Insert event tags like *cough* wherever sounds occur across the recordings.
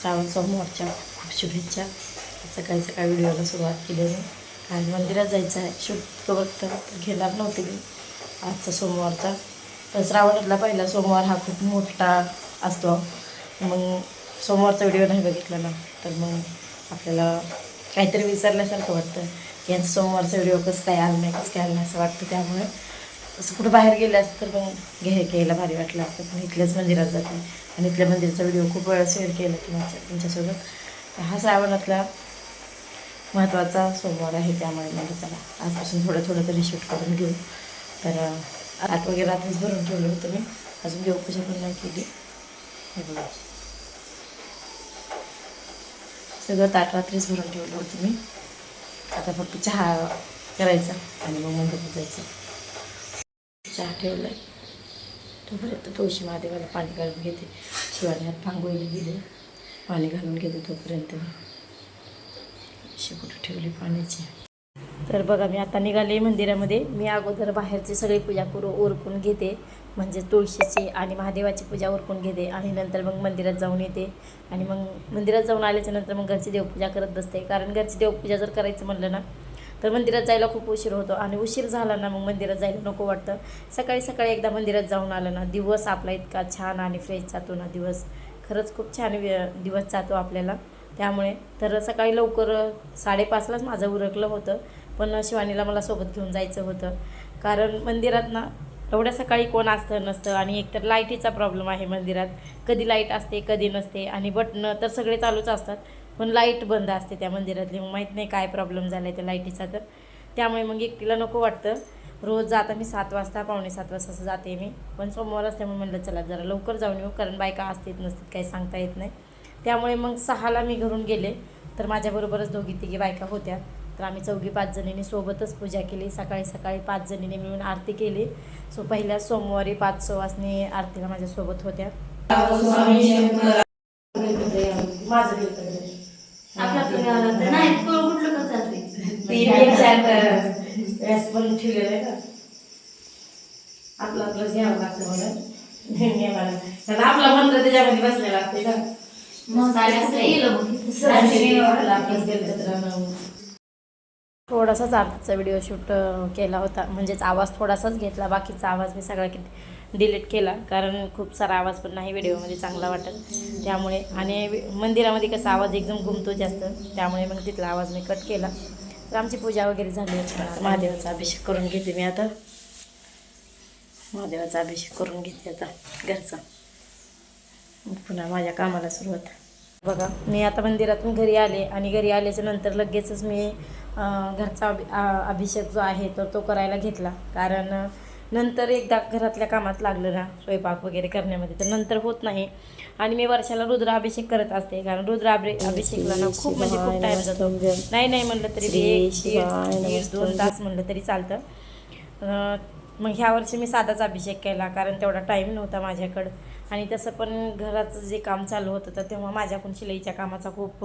श्रावण सोमवारच्या खूप शुभेच्छा. सकाळी सकाळी व्हिडिओला सुरुवात केली आहे आज मंदिरात जायचं आहे. शूट बघता घेणार नव्हते मी. आजचा सोमवारचा. श्रावणातला पहिला सोमवार हा खूप मोठा असतो. मग सोमवारचा व्हिडिओ नाही बघितला ना तर मग आपल्याला काहीतरी विसरल्यासारखं वाटतं. यांचं सोमवारचा व्हिडिओ कसं काय आलं नाही कसं काय आलं नाही असं वाटतं. त्यामुळे असं कुठं बाहेर गेलं असतं तर मग घे घ्यायला भारी वाटलं असतं. पण इथल्याच मंदिरात जाते. आणि इथल्या मंदिराचा व्हिडिओ खूप वेळा शेअर केला तुमच्या तुमच्यासोबत हा श्रावणातला महत्त्वाचा सोमवार आहे त्यामुळे म्हणजे चला आजपासून थोडं थोडं तरी शूट करून घेऊ. तर आत वगैरे रात्रीच भरून ठेवलं होतं मी. अजून देवपूजा पण नाही केली. हे बघा. सगळं ताट रात्रीच भरून ठेवलं होतं मी. आता फक्त चहा करायचा आणि मग मंदिरात जायचं. चहा ठेवला आहे तोपर्यंत तुळशी महादेवाला पाणी घालून घेते. शिवाने हात पांगोळी गेले. पाणी घालून घेते तोपर्यंत मी. कुठं ठेवली पाण्याची? तर बघा मी आता निघाले मंदिरामध्ये. मी अगोदर बाहेरची सगळी पूजा करू ओरकून घेते. म्हणजे तुळशीची आणि महादेवाची पूजा ओरकून घेते. आणि नंतर मग मंदिरात जाऊन येते. आणि मग मंदिरात जाऊन आल्याच्यानंतर मग घरची देवपूजा करत बसते. कारण घरची देवपूजा जर करायचं म्हणलं ना तर मंदिरात जायला खूप उशीर होतो. आणि उशीर झाला ना मग मंदिरात जायला नको वाटतं. सकाळी सकाळी एकदा मंदिरात जाऊन आलं ना दिवस आपला इतका छान आणि फ्रेश जातो ना दिवस. खरंच खूप छान दिवस जातो आपल्याला. त्यामुळे तर सकाळी लवकर साडेपाचलाच माझं उरकलं होतं. पण शिवानीला मला सोबत घेऊन जायचं होतं. कारण मंदिरात ना एवढ्या सकाळी कोण असतं नसतं आणि एकतर लाईटीचा प्रॉब्लेम आहे मंदिरात. कधी लाइट असते कधी नसते आणि बटणं तर सगळे चालूच असतात. पण लाइट बंद असते त्या मंदिरातली. मग माहीत नाही काय प्रॉब्लेम झाला आहे त्या लाईटीचा तर. त्यामुळे मग एकटीला नको वाटतं. रोज जाता मी सात वाजता पावणे सात वाजता असं जाते मी. पण सोमवार असल्यामुळे म्हणलं चला जरा लवकर जाऊन येऊ कारण बायका असतात नसतात काही सांगता येत नाही. त्यामुळे मग सहाला मी घरून गेले. तर माझ्याबरोबरच दोघी तिघी बायका होत्या. तर आम्ही चौघी पाच जणींनी सोबतच पूजा केली. सकाळी सकाळी पाच जणींनी मिळून आरती केली. सो पहिल्या सोमवारी पाच सवासनी आरतीला माझ्यासोबत होत्या. माझं आपलं आपलं घ्यावं लागतं म्हणून आपला मंत्र त्याच्यामध्ये बसलेला असते का मग आपलं थोडासाच आरतीचा व्हिडिओ शूट केला होता. म्हणजेच आवाज थोडासाच घेतला. बाकीचा आवाज मी सगळा डिलीट केला. कारण खूप सारा आवाज पण नाही व्हिडिओमध्ये चांगला वाटत. त्यामुळे आणि मंदिरामध्ये कसा आवाज एकदम घुमतो जास्त त्यामुळे मग तिथला आवाज मी कट केला. तर आमची पूजा वगैरे झाली महादेवाचा अभिषेक करून घेते मी आता. महादेवाचा अभिषेक करून घेते आता घरचा. मग पुन्हा माझ्या कामाला सुरुवात. बघा. मी आता मंदिरातून घरी आले आणि घरी आल्याच्यानंतर लगेचच मी घरचा अभिषेक जो आहे तर तो करायला घेतला. कारण नंतर एकदा घरातल्या कामात लागलं ना स्वयंपाक वगैरे करण्यामध्ये तर नंतर होत नाही. आणि मी वर्षाला रुद्राभिषेक करत असते कारण रुद्राभि अभिषेकला ना खूप म्हणजे खूप टाईम जातो. नाही नाही म्हणलं तरी ते एक दीड दीड दोन तास म्हणलं तरी चालतं. अं, मग ह्या वर्षी मी साधाच अभिषेक केला कारण तेवढा टाईम नव्हता माझ्याकडं. आणि तसं पण घराचं जे काम चालू होतं तर तेव्हा माझ्याकडून शिलाईच्या कामाचा खूप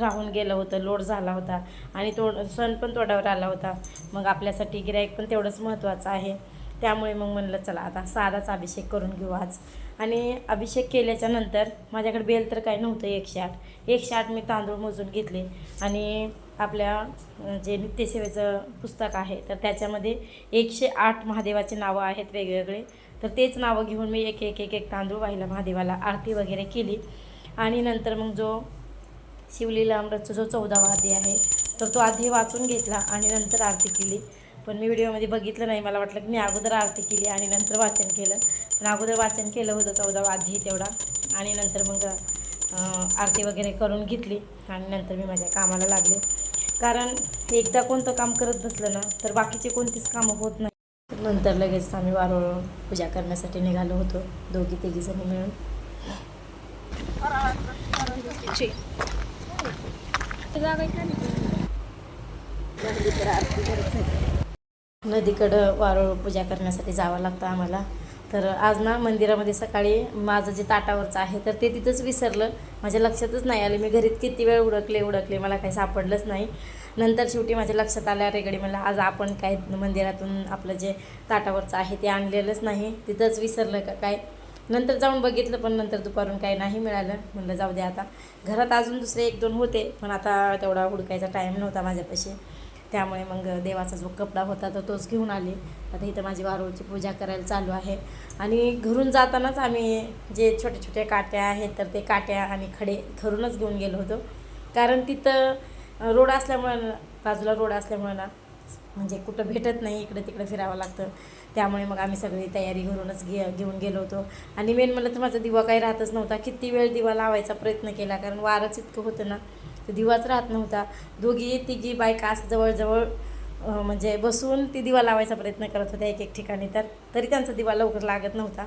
राहून गेलं होतं लोड झाला होता. आणि तो सण पण तोडावर आला होता. मग आपल्यासाठी गिराईक पण तेवढंच महत्त्वाचं आहे. त्यामुळे मग म्हणलं चला आता साधाच अभिषेक करून घेऊ आज. आणि अभिषेक केल्याच्यानंतर माझ्याकडे बेल तर काही नव्हतं एकशे आठ एकशे आठ मी तांदूळ मोजून घेतले. आणि आपल्या जे नित्यसेवेचं पुस्तक आहे तर त्याच्यामध्ये एकशे आठ महादेवाचे नावं आहेत वेगवेगळे. तर तेच नावं घेऊन मी एक एक एक एक तांदूळ वाहिला महादेवाला आरती वगैरे केली. आणि नंतर मग जो शिवलीला अमृतचा जो चौदावा आधी आहे तर तो आधी वाचून घेतला आणि नंतर आरती केली. पण मी व्हिडिओमध्ये बघितलं नाही मला वाटलं की मी अगोदर आरती केली आणि नंतर वाचन केलं. पण अगोदर वाचन केलं होतं चौदावा आधी तेवढा. आणि नंतर मग आरती वगैरे करून घेतली आणि नंतर मी माझ्या कामाला लागले. कारण एकदा कोणतं काम करत बसलं ना तर बाकीचे कोणतीच कामं होत नाही. नंतर लगेच आम्ही वारोळ पूजा करण्यासाठी निघालो होतो. दोघी तिघी जणी मिळून. नदीकडं वारोळ पूजा करण्यासाठी जावं लागतं आम्हाला. तर आज ना मंदिरामध्ये सकाळी माझं जे ताटावरचं आहे तर ते तिथंच विसरलं. माझ्या लक्षातच नाही आलं. मी घरीत किती वेळ उडकले उडकले मला काही सापडलंच नाही. नंतर शेवटी माझ्या लक्षात आल्या रेगडी मला आज आपण काय मंदिरातून आपलं जे ताटावरचं आहे ते आणलेलंच नाही. तिथंच विसरलं का काय? नंतर जाऊन बघितलं पण नंतर दुपारून काही नाही मिळालं. म्हणलं जाऊ दे आता. घरात अजून दुसरे एक दोन होते पण आता तेवढा हुडकायचा टाईम नव्हता माझ्यापाशी. त्यामुळे मग देवाचा जो कपडा होता तर तोच घेऊन आले. आता इथं माझी वारूळची पूजा करायला चालू आहे. आणि घरून जातानाच आम्ही जे छोटे छोटे काट्या आहेत तर ते काट्या आणि खडे घरूनच घेऊन गेलो होतो. कारण तिथं रोड असल्यामुळं बाजूला रोड असल्यामुळं ना म्हणजे कुठं भेटत नाही इकडं तिकडं फिरावं लागतं. त्यामुळे मग आम्ही सगळी तयारी घरूनच घे घेऊन गेलो होतो. आणि मेन म्हणलं तर माझा दिवा काही राहतच नव्हता. किती वेळ दिवा लावायचा प्रयत्न केला कारण वारंच इतकं होतं ना. तर दिवाच राहत नव्हता. दोघी तिघी बायका असं जवळजवळ म्हणजे बसून ती दिवा लावायचा प्रयत्न करत होत्या एक एक ठिकाणी. तर तरी त्यांचा दिवा लवकर लागत नव्हता.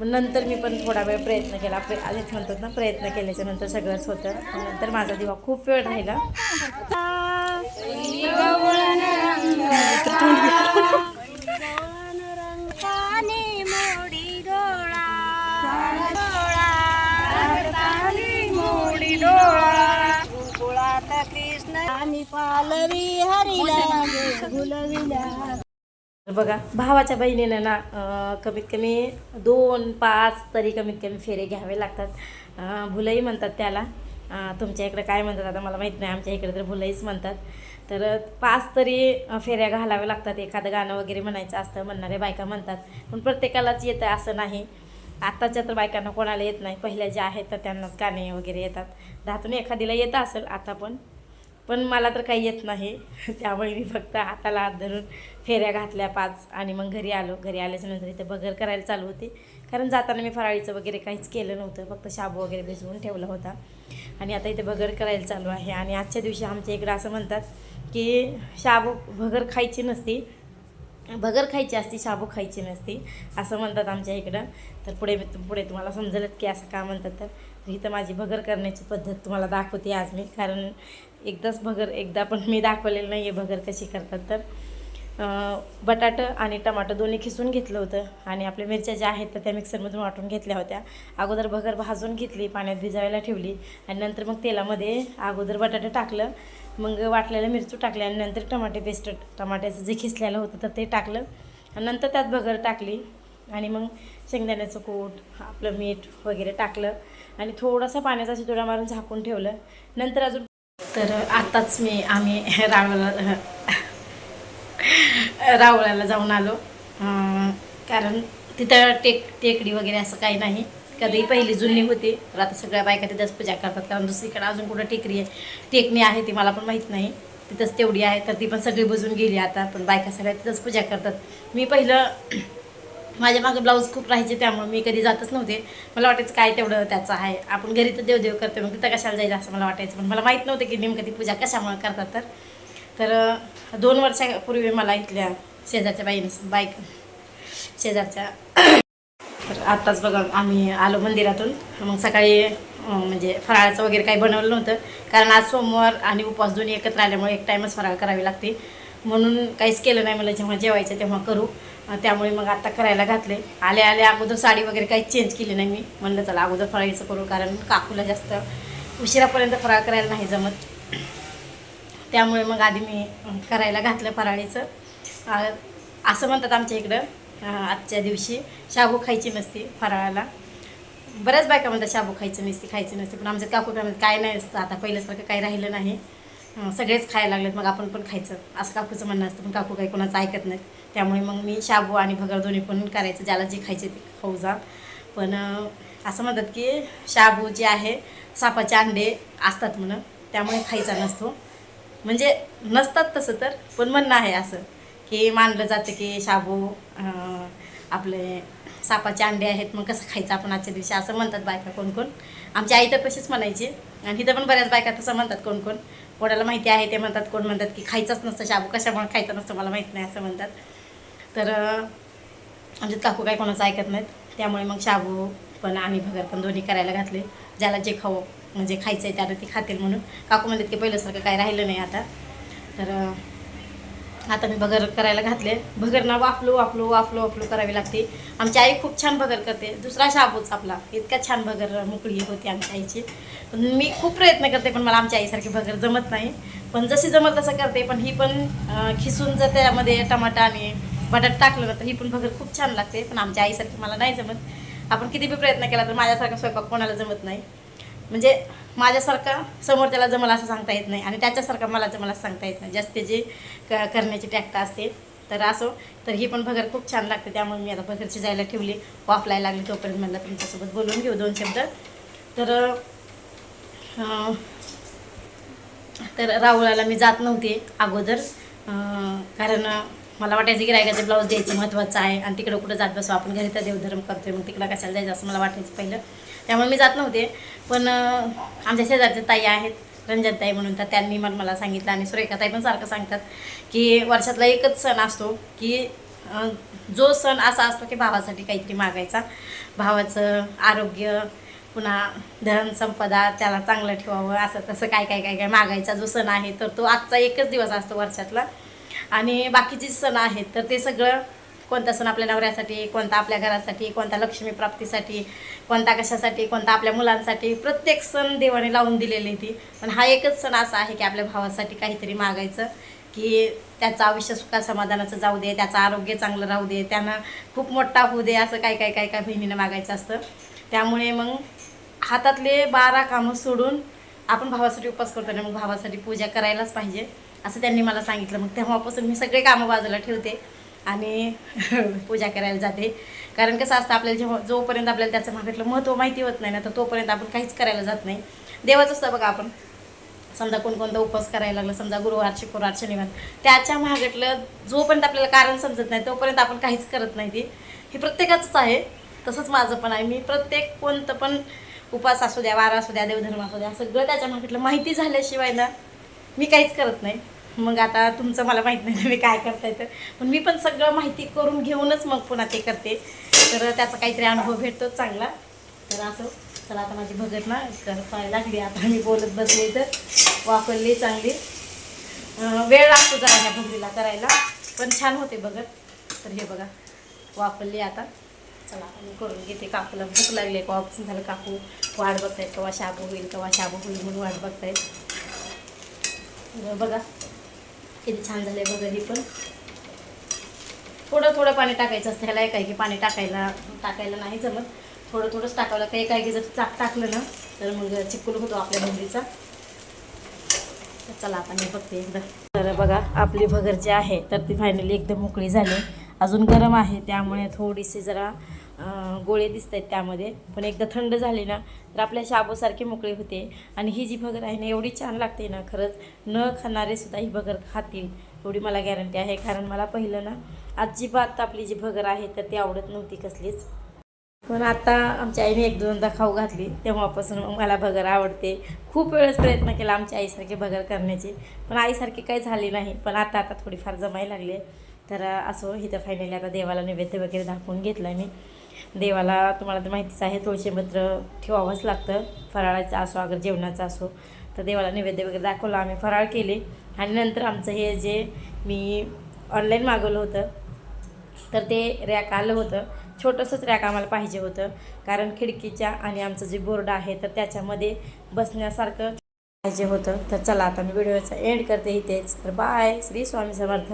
मग नंतर मी पण थोडा वेळ प्रयत्न केला. प्र आधीच म्हणतात ना प्रयत्न केल्याच्यानंतर सगळंच होतं. नंतर माझा दिवा खूप वेळ राहिला. पालवी हरिला गुलविला. तर बघा भावाच्या बहिणीनं ना कमीत कमी दोन पाच तरी कमीत कमी फेरे घ्यावे लागतात. भुलई म्हणतात त्याला. तुमच्या इकडे काय म्हणतात आता मला माहीत नाही आमच्या इकडे तर भुलईच म्हणतात. तर पाच तरी फेऱ्या घालाव्या लागतात. एखादं गाणं वगैरे म्हणायचं असतं म्हणणारे बायका म्हणतात. पण प्रत्येकालाच येतं असं नाही. आत्ताच्या तर बायकांना कोणाला येत नाही. पहिल्या ज्या आहेत तर त्यांनाच गाणे वगैरे येतात. दहातून एखादीला येतं असेल आता पण. पण मला तर काही येत नाही. *laughs* त्यामुळे मी फक्त हाताला हात धरून फेऱ्या घातल्या पाच आणि मग घरी आलो. घरी आल्याच्यानंतर इथे बगर करायला चालू होते. कारण जाताना मी फराळीचं वगैरे काहीच केलं नव्हतं. फक्त शाबू वगैरे भिजवून ठेवला होता. आणि आता इथे बगर करायला चालू आहे. आणि आजच्या दिवशी आमच्या इकडं असं म्हणतात की शाबू भगर खायची नसती. भगर खायची असती शाबू खायची नसती असं म्हणतात आमच्या इकडं. तर पुढे मी पुढे तुम्हाला समजेलच की असं का म्हणतात तर. तर इथं माझी भगर करण्याची पद्धत तुम्हाला दाखवते आज मी. कारण एकदाच भगर एकदा पण मी दाखवलेलं नाही आहे भगर कशी करतात तर. बटाटं आणि टमाटर दोन्ही खिसून घेतलं होतं आणि आपल्या मिरच्या ज्या आहेत तर त्या मिक्सरमधून वाटून घेतल्या होत्या. अगोदर भगर भाजून घेतली पाण्यात भिजवायला ठेवली आणि नंतर मग तेलामध्ये अगोदर बटाटं टाकलं. मग वाटलेलं मिरचू टाकल्या आणि नंतर टमाटे पेस्ट टमाट्याचं जे खिसलेलं होतं तर ते टाकलं. आणि नंतर त्यात भगर टाकली आणि मग शेंगदाण्याचं कूट आपलं मीठ वगैरे टाकलं आणि थोडासा पाण्याचा शितोडा मारून झाकून ठेवलं. नंतर अजून तर आत्ताच मी आम्ही रावळाला रावळाला जाऊन आलो. कारण तिथं टेक टेकडी वगैरे असं काही नाही. कधी पहिली जुनी होती तर आता सगळ्या बायका तिथंच पूजा करतात. कारण दुसरीकडे अजून कुठं टेकडी आहे? टेकणी आहे ती मला पण माहीत नाही. तिथंच तेवढी आहे तर ती पण सगळी बुजून गेली आता. पण बायका सगळ्या तिथंच पूजा करतात. मी पहिलं माझ्या मागं ब्लाऊज खूप राहायचे त्यामुळे मी कधी जातच नव्हते. मला वाटायचं काय तेवढं त्याचं आहे. आपण घरी तर देवदेव करतो मग तिथं कशाला जायचं असं मला वाटायचं. पण मला माहीत नव्हतं की नेमकं ती पूजा कशामुळे करतात तर. तर दोन वर्षापूर्वी मला इथल्या शेजारच्या बाईनं बाईक शेजारच्या *coughs* तर आत्ताच बघा आम्ही आलो मंदिरातून. मग सकाळी म्हणजे फराळाचं वगैरे काही बनवलं नव्हतं. कारण आज सोमवार आणि उपवास दोन्ही एकत्र आल्यामुळे एक टाईमच फराळ करावी लागते. म्हणून काहीच केलं नाही मला जेव्हा जेवायचं तेव्हा करू. त्यामुळे मग आता करायला घातले. आले आले अगोदर साडी वगैरे काही चेंज केली नाही मी. म्हणलं चला अगोदर फराळीचं करू कारण काकूला जास्त उशिरापर्यंत फराळ करायला नाही जमत. त्यामुळे मग आधी मी करायला घातलं फराळीचं. असं म्हणतात आमच्या इकडं आजच्या दिवशी शाबू खायची नसती फराळाला. बऱ्याच बायका म्हणतात शाबू खायचं नसते खायची नसते. पण आमच्या काकू काय काय नाही असतं आता पहिल्यासारखं काही राहिलं नाही. सगळेच खायला लागलेत. मग आपण पण खायचं. असं काकूचं म्हणणं असतं पण काकू काही कोणाचं ऐकत नाहीत. त्यामुळे मग मी शाबू आणि भगर दोन्ही पण करायचं. ज्याला जे खायचे ते खाऊ जा. पण असं म्हणतात की शाबू जे आहे सापाचे अंडे असतात म्हणून त्यामुळे खायचा नसतो. म्हणजे नसतात तसं तर पण म्हणणं आहे असं की मानलं जातं की शाबू आपले सापाचे अंडे आहेत मग कसं खायचं आपण आजच्या दिवशी? असं म्हणतात बायका कोण कोण. आमची आई तर तशीच म्हणायची. आणि इथं पण बऱ्याच बायका तसं म्हणतात कोण कोण. कोणाला माहिती आहे ते म्हणतात कोण म्हणतात की खायचंच नसतं शाबू कशामुळे खायचं नसतं मला माहीत नाही असं म्हणतात. तर आमच्यात काकू काही कोणाचं ऐकत नाहीत. त्यामुळे मग शाबू पण आणि भगर पण दोन्ही करायला घातले. ज्याला जे खाऊ म्हणजे खायचं आहे त्याला ते खातील म्हणून. काकू म्हणतात की पहिल्यासारखं काही राहिलं नाही आता. तर आता मी भगर करायला घातले. भगर ना वाफलो वाफलो वाफलो वाफलो करावी लागते. आमची आई खूप छान भगर करते. दुसरा शाबूच आपला. इतका छान भगर मोकळी होती आमच्या आईची. पण मी खूप प्रयत्न करते पण मला आमच्या आईसारखी भगर जमत नाही. पण जशी जमत तसं करते पण ही पण खिसून जर त्यामध्ये टमाटा आणि बटाट टाकलं ना तर ही पण भगर खूप छान लागते. पण आमच्या आईसारखी मला नाही जमत. आपण किती बी प्रयत्न केला तर माझ्यासारखा स्वयंपाक कोणाला जमत नाही. म्हणजे माझ्यासारखा समोरच्याला जमला असं सांगता येत नाही आणि त्याच्यासारखा मला जमला सांगता येत नाही. जास्त जे क करण्याची टॅक्ट असते तर असो. तर ही पण भगर खूप छान लागते त्यामुळे मी आता भगर शिजायला ठेवली. वाफलायला लागली तोपर्यंत म्हणलं तुमच्यासोबत बोलून घेऊ दोन शब्द. तर तर राहुळाला मी जात नव्हते अगोदर कारण मला वाटायचं की रायगाचं ब्लाऊज द्यायचं महत्त्वाचं आहे आणि तिकडं कुठं जात बसू आपण घरी तर देवधर्म करतोय मग तिकडं कशाला जायचं असं मला वाटायचं पहिलं. त्यामुळे मी जात नव्हते. पण आमच्या शेजारच्या ताई आहेत रंजनताई म्हणून तर त्यांनी मग मला सांगितलं आणि सुरेखाताई पण सारखं सांगतात की वर्षातला एकच सण असतो की जो सण असा असतो की भावासाठी काहीतरी मागायचा. भावाचं आरोग्य पुन्हा धन संपदा त्याला चांगलं ठेवावं असं तसं काय काय काय काय मागायचा जो सण आहे तर तो आजचा एकच दिवस असतो वर्षातला. आणि बाकीचे सण आहेत तर ते सगळं कोणता सण आपल्या नवऱ्यासाठी कोणता आपल्या घरासाठी कोणता लक्ष्मी प्राप्तीसाठी कोणता कशासाठी कोणता आपल्या मुलांसाठी प्रत्येक सण देवाने लावून दिलेली ती. पण हा एकच सण असा आहे की आपल्या भावासाठी काहीतरी मागायचं की त्याचं आयुष्य सुखा समाधानाचं जाऊ दे त्याचं आरोग्य चांगलं राहू दे त्यानं खूप मोठा होऊ दे असं काय काय काय काय बहिणीनं मागायचं असतं. त्यामुळे मग हातातले बारा कामं सोडून आपण भावासाठी उपास करतो ना मग भावासाठी पूजा करायलाच पाहिजे असं त्यांनी मला सांगितलं. मग तेव्हापासून मी सगळे कामं बाजूला ठेवते. आणि *laughs* पूजा करायला जाते. कारण कसं असतं आपल्याला जेव्हा जोपर्यंत आपल्याला त्याचं मागितलं महत्त्व माहिती होत नाही ना तर तोपर्यंत आपण काहीच करायला जात नाही. देवाचं असतं बघा आपण. समजा कोणकोणता उपवास करायला लागला समजा गुरुवार शुक्रवार शनिवार त्याच्या महागातलं जोपर्यंत आपल्याला कारण समजत नाही तोपर्यंत आपण काहीच करत नाही ते. हे प्रत्येकाचंच आहे. तसंच माझं पण आहे. मी प्रत्येक कोणतं पण उपास असू द्या वारा असू द्या देवधर्म असू द्या सगळं त्याच्या मागटलं माहिती झाल्याशिवाय ना मी काहीच करत नाही. मग आता तुमचं मला माहीत नाही तुम्ही काय करताय तर. पण मी पण सगळं माहिती करून घेऊनच मग पुन्हा ते करते. तर त्याचा काहीतरी अनुभव भेटतो चांगला. तर असं चला आता माझी भगत ना करायला लागली. आता मी बोलत बसले तर वापरली चांगली. वेळ लागतो जरा ह्या भगरीला करायला. पण छान होते बघत तर हे बघा वापरली आता. चला आता मी करून घेते काकूला. भूक लागली आहे. केव्हापासून झालं काकू? वाट बघतायत केव्हा शाबू होईल केव्हा शाबू होईल म्हणून वाट बघतायत. बघा. किती छान झालंय बघा ही पण. थोडं थोडं पाणी टाकायचं असतं ह्याला एकाएकी की पाणी टाकायला टाकायला नाही जमत. थोडं थोडंच टाकावं लागतं. एकाएकी की जर चाक टाकलं ना तर मग चिकूल होतो आपल्या भगरीचा तर चला आता मी बघते एकदा. तर बघा आपली भगर जी आहे तर ती फायनली एकदम मोकळी झाली. अजून गरम आहे त्यामुळे थोडीशी जरा गोळे दिसत आहेत त्यामध्ये. पण एकदा थंड झाली ना तर आपल्या शाबोसारखे मोकळे होते. आणि ही जी भगर आहे ना एवढी छान लागते ना खरंच. न खाणारे सुद्धा ही भगर खातील एवढी मला गॅरंटी आहे. कारण मला पहिलं ना अजिबात आपली जी भगर आहे तर ती आवडत नव्हती कसलीच. पण आता आमच्या आईने एक दोनदा खाऊ घातली. तेव्हापासून मला भगर आवडते. खूप वेळेस प्रयत्न केला आमच्या आईसारखे भगर करण्याची. पण आईसारखी काही झाले नाही. पण आता आता थोडीफार जमायला लागली आहे. तर असो इथं फायनली आता देवाला नैवेद्य वगैरे दाखवून घेतला मी. देवाला तुम्हाला तर माहितीच आहे तुळशीपत्र ठेवावंच लागतं फराळाचं असो अगर जेवणाचं असो. तर देवाला नैवेद्य वगैरे दाखवला आम्ही फराळ केले. आणि नंतर आमचं हे जे मी ऑनलाईन मागवलं होतं तर ते रॅक आलं होतं. छोटंसंच रॅक आम्हाला पाहिजे होतं कारण खिडकीच्या आणि आमचं जे बोर्ड आहे तर त्याच्यामध्ये बसण्यासारखं पाहिजे होतं. तर चला आता मी व्हिडिओचा एंड करते इथेच. तर बाय श्री स्वामी समर्थ.